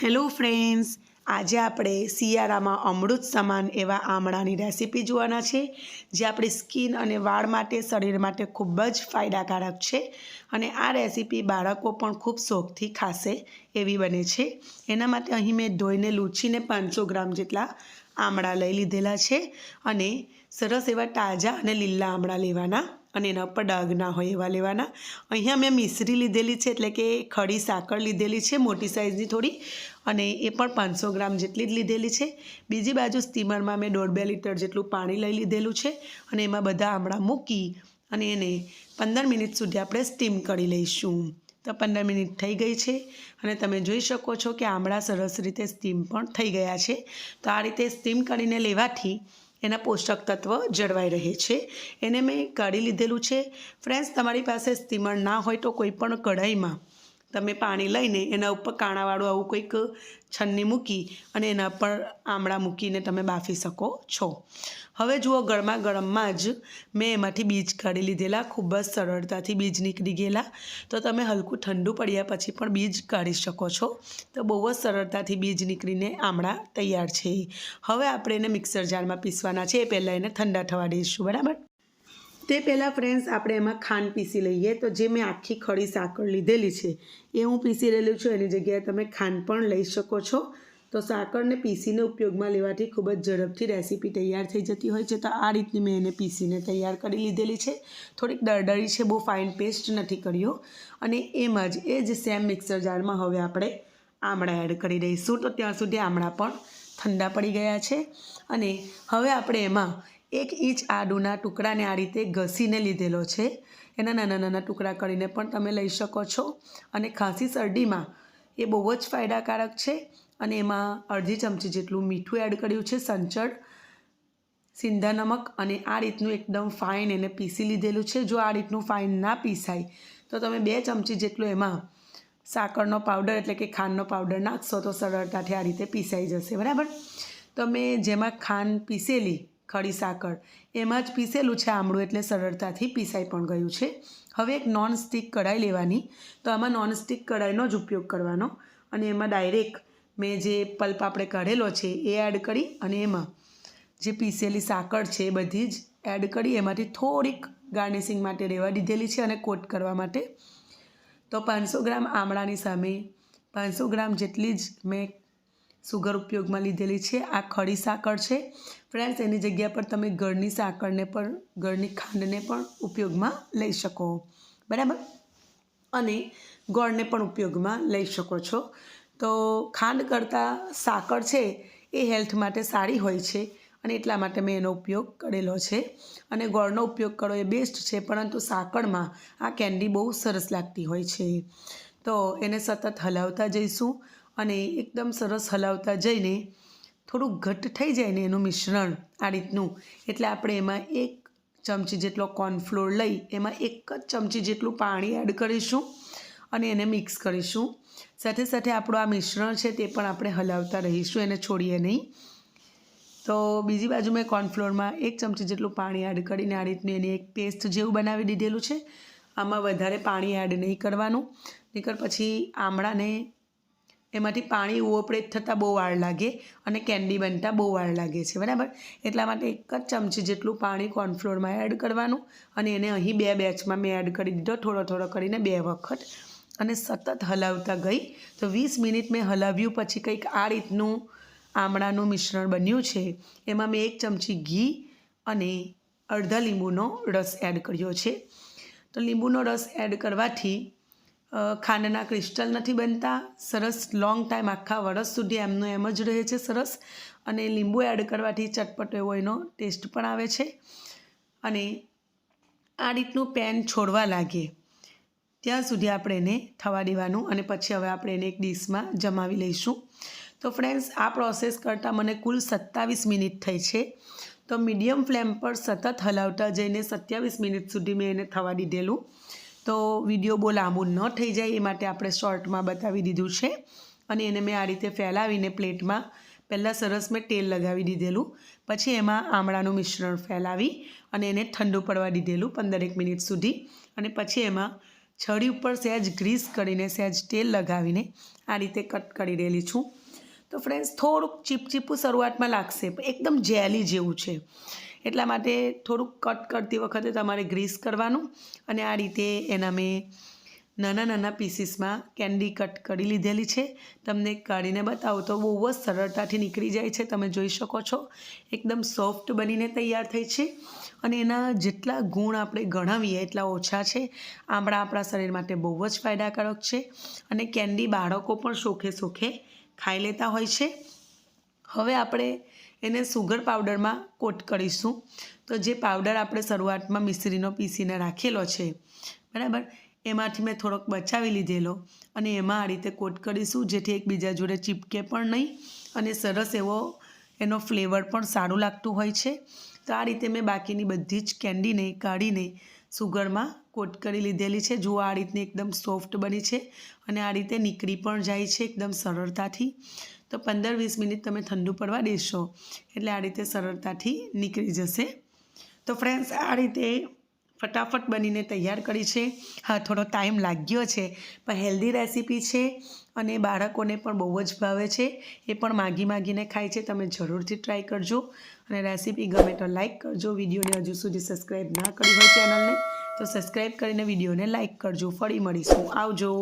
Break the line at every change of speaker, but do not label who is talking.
Hello friends આજે આપણે શિયાળામાં અમૃત સમાન એવા આમળાની રેસીપી જોવાના છે, જે આપણી સ્કિન અને વાળ માટે, શરીર માટે ખૂબ જ ફાયદાકારક છે અને આ રેસીપી બાળકો પણ ખૂબ શોખથી ખાશે એવી બને છે. એના માટે અહીં મેં ધોઈને લૂછીને પાંચસો ગ્રામ જેટલા આમળા લઈ લીધેલા છે અને સરસ એવા તાજા અને લીલા આમળા લેવાના અને એના ઉપર ડાઘ ના હોય એવા લેવાના. અહીંયા મેં મિશ્રી લીધેલી છે, એટલે કે ખડી સાકર લીધેલી છે, મોટી સાઇઝની થોડી, અને એ પણ પાંચસો ગ્રામ જેટલી જ લીધેલી છે. બીજી બાજુ સ્ટીમરમાં મેં દોઢ બે લીટર જેટલું પાણી લઈ લીધેલું છે અને એમાં બધા આમળા મૂકી અને એને પંદર મિનિટ સુધી આપણે સ્ટીમ કરી લઈશું. તો પંદર મિનિટ થઈ ગઈ છે અને તમે જોઈ શકો છો કે આમળા સરસ રીતે સ્ટીમ પણ થઈ ગયા છે. તો આ રીતે સ્ટીમ કરીને લેવાથી એના પોષક તત્વ જળવાઈ રહે છે. એને મેં કાઢી લીધેલું છે. ફ્રેન્ડ્સ, તમારી પાસે સ્ટીમર ના હોય તો કોઈપણ કઢાઈમાં તમે પાણી લઈને એના ઉપર કાણાવાળું આવું કંઈક છન્ની મૂકી અને એના પર આમળા મૂકીને તમે બાફી શકો છો. હવે જુઓ ગરમા ગરમમાં જ મેં એમાંથી બીજ કાઢી લીધેલા, ખૂબ જ સરળતાથી બીજ નીકળી ગયેલા. તો તમે હલકું ઠંડુ પડ્યા પછી પણ બીજ કાઢી શકો છો. તો બહુ જ સરળતાથી બીજ નીકળીને આમળા તૈયાર છે. હવે આપણે એને મિક્સર જારમાં પીસવાના છે. એ પહેલાં એને ઠંડા થવા દઈશું, બરાબર? તે પહેલાં ફ્રેન્ડ્સ આપણે એમાં ખાંડ પીસી લઈએ. તો જે મેં આખી ખડી સાકર લીધેલી છે, એ હું પીસી રહેલું છું. એની જગ્યાએ તમે ખાંડ પણ લઈ શકો છો. તો સાકરને પીસીને ઉપયોગમાં લેવાથી ખૂબ જ ઝડપથી રેસીપી તૈયાર થઈ જતી હોય છે. તો આ રીતની મેં એને પીસીને તૈયાર કરી લીધેલી છે. થોડીક દરદરી છે, બહુ ફાઇન પેસ્ટ નથી કર્યો. અને એમાં જ, એ જ સેમ મિક્સર જારમાં હવે આપણે આમળા એડ કરી દઈશું. તો ત્યાં સુધી આમળા પણ ઠંડા પડી ગયા છે. અને હવે આપણે એમાં એક ઇંચ આદુના ટુકડાને આ રીતે ઘસીને લીધેલો છે. એના નાના નાના ટુકડા કરીને પણ તમે લઈ શકો છો. અને ખાંસી શરડીમાં એ બહુ જ ફાયદાકારક છે અને એમાં અડધી ચમચી જેટલું મીઠું એડ કર્યું છે, સંચળ, સિંધા નમક અને આ રીતનું એકદમ ફાઇન એને પીસી લીધેલું છે. જો આ રીતનું ફાઇન ના પીસાય, તો તમે બે ચમચી જેટલું એમાં સાકરનો પાવડર એટલે કે ખાંડનો પાવડર નાખશો તો સરળતાથી આ રીતે પીસાઈ જશે. બરાબર? તમે જેમાં ખાંડ પીસેલી ખડી સાકર. એમાં જ પીસેલું છે આમળું એટલે સરળતાથી પીસાઈ પણ ગયું છે. હવે એક નોન સ્ટિક કઢાઈ લેવાની. તો આમાં નોન સ્ટિક કઢાઈનો જ ઉપયોગ કરવાનો. અને એમાં ડાયરેક્ટ મેં જે પલ્પ આપણે કાઢેલો છે એ એડ કરી અને એમાં જે પીસેલી સાકર છે એ બધી જ એડ કરી એમાંથી થોડીક ગાર્નિશિંગ માટે રહેવા દીધેલી છે અને કોટ કરવા માટે. તો પાંચસો ગ્રામ આમળાની સામે પાંચસો ગ્રામ જેટલી જ મેં સુગર ઉપયોગમાં લીધેલી છે. આ ખડી સાકર છે. ફ્રેન્ડ્સ, એની જગ્યા પર તમે ઘરની સાકરને પણ, ઘરની ખાંડને પણ ઉપયોગમાં લઈ શકો. બરાબર? અને ગોળને પણ ઉપયોગમાં લઈ શકો છો. તો ખાંડ કરતાં સાકર છે, એ હેલ્થ માટે સારી હોય છે અને એટલા માટે મેં એનો ઉપયોગ કરેલો છે. અને ગોળનો ઉપયોગ કરો એ બેસ્ટ છે, પરંતુ સાકરમાં આ કેન્ડી બહુ સરસ લાગતી હોય છે. તો એને સતત હલાવતા જઈશું. અને એકદમ સરસ હલાવતા જઈને થોડું ઘટ્ટ થઈ જાય ને એનું મિશ્રણ આ રીતનું. એટલે આપણે એમાં એક ચમચી જેટલો કોર્નફ્લોર લઈ, એમાં એક જ ચમચી જેટલું પાણી એડ કરીશું અને એને મિક્સ કરીશું. સાથે સાથે આપણું આ મિશ્રણ છે તે પણ આપણે હલાવતા રહીશું, એને છોડીએ નહીં. તો બીજી બાજુ મેં કોર્નફ્લોરમાં એક ચમચી જેટલું પાણી એડ કરીને આ રીતનું એની એક પેસ્ટ જેવું બનાવી દીધેલું છે. આમાં વધારે પાણી એડ નહીં કરવાનું. નીકળ પછી આમળાને એમાંથી પાણી ઓવરપ્રેટ થતાં બહુ વાર લાગે અને કેન્ડી બનતા બહુ વાર લાગે છે, બરાબર? એટલા માટે એક જ ચમચી જેટલું પાણી કોર્નફ્લોરમાં એડ કરવાનું અને એને અહીં બે બેચમાં મેં એડ કરી દીધો, થોડો થોડો કરીને બે વખત. અને સતત હલાવતા ગઈ. તો વીસ મિનિટ મેં હલાવ્યું, પછી કંઈક આ રીતનું આમળાનું મિશ્રણ બન્યું છે. એમાં મેં એક ચમચી ઘી અને અડધા લીંબુનો રસ એડ કર્યો છે. તો લીંબુનો રસ એડ કરવાથી ખાંડના ક્રિસ્ટલ નથી બનતા. સરસ લોંગ ટાઈમ આખા વરસ સુધી એમનું એમ જ રહે છે સરસ. અને લીંબુ એડ કરવાથી ચટપટો એવો એનો ટેસ્ટ પણ આવે છે. અને આ રીતનું પેન છોડવા લાગે ત્યાં સુધી આપણે એને થવા દેવાનું અને પછી હવે આપણે એને એક ડીશમાં જમાવી લઈશું. તો ફ્રેન્ડ્સ આ પ્રોસેસ કરતાં મને કુલ સત્તાવીસ મિનિટ થઈ છે. તો મીડિયમ ફ્લેમ પર સતત હલાવતા જઈને સત્યાવીસ મિનિટ સુધી મેં એને થવા દીધેલું. તો વીડિયો બહુ લાંબુ ન થઈ જાય એ માટે આપણે શોર્ટમાં બતાવી દીધું છે. અને એને મેં આ રીતે ફેલાવીને પ્લેટમાં પહેલાં સરસ મેં તેલ લગાવી દીધેલું. પછી એમાં આમળાનું મિશ્રણ ફેલાવી અને એને ઠંડુ પડવા દીધેલું પંદરેક મિનિટ સુધી. અને પછી એમાં છડી ઉપર સહેજ ગ્રીસ કરીને સહેજ તેલ લગાવીને આ રીતે કટ કરી રહેલી છું. તો ફ્રેન્ડ્સ, થોડુંક ચીપચીપું શરૂઆતમાં લાગશે એકદમ જેલી જેવું છે. એટલા માટે થોડુંક કટ કરતી વખતે તમારે ગ્રીસ કરવાનું અને આ રીતે એના મેં નાના નાના પીસીસમાં કેન્ડી કટ કરી લીધેલી છે. તમને કાઢીને બતાવું તો બહુ જ સરળતાથી નીકળી જાય છે. તમે જોઈ શકો છો, એકદમ સોફ્ટ બનીને તૈયાર થઈ છે અને એના જેટલા ગુણ આપણે ગણાવીએ એટલા ઓછા છે. આમળા આપણા શરીર માટે બહુ જ ફાયદાકારક છે અને કેન્ડી બાળકો પણ શોખે શોખે ખાઈ લેતા હોય છે. હવે આપણે એને સુગર પાવડરમાં કોટ કરીશું. તો જે પાવડર આપણે શરૂઆતમાં મિશ્રીનો પીસીને રાખેલો છે, બરાબર, એમાંથી મેં થોડોક બચાવી લીધેલો અને એમાં આ રીતે કોટ કરીશું, જેથી એકબીજા જોડે ચીપકે પણ નહીં અને સરસ એવો એનો ફ્લેવર પણ સારું લાગતું હોય છે. તો આ રીતે મેં બાકીની બધી જ કેન્ડીને કાઢીને સુગરમાં કોટ કરી લીધેલી છે. જુઓ આ રીતની એકદમ સોફ્ટ બની છે અને આ રીતે નીકળી પણ જાય છે એકદમ સરળતાથી. તો પંદર વીસ મિનિટ તમે ઠંડુ પડવા દેશો. એટલે આ રીતે સરળતાથી નીકળી જશે. તો ફ્રેન્ડ્સ, આ રીતે ફટાફટ બનીને તૈયાર કરી છે. હા, થોડો ટાઈમ લાગ્યો છે, પણ હેલ્ધી રેસીપી છે અને બાળકોને પણ બહુ જ ભાવે છે. એ પણ માગી માગીને ખાય છે. તમે જરૂરથી ટ્રાય કરજો અને રેસીપી ગમે તો લાઇક કરજો. વિડીયોને હજુ સુધી સબસ્ક્રાઈબ ના કરી હોય ચેનલને, તો સબસ્ક્રાઈબ કરીને વિડીયોને લાઇક કરજો. ફરી મળીશું. આવજો.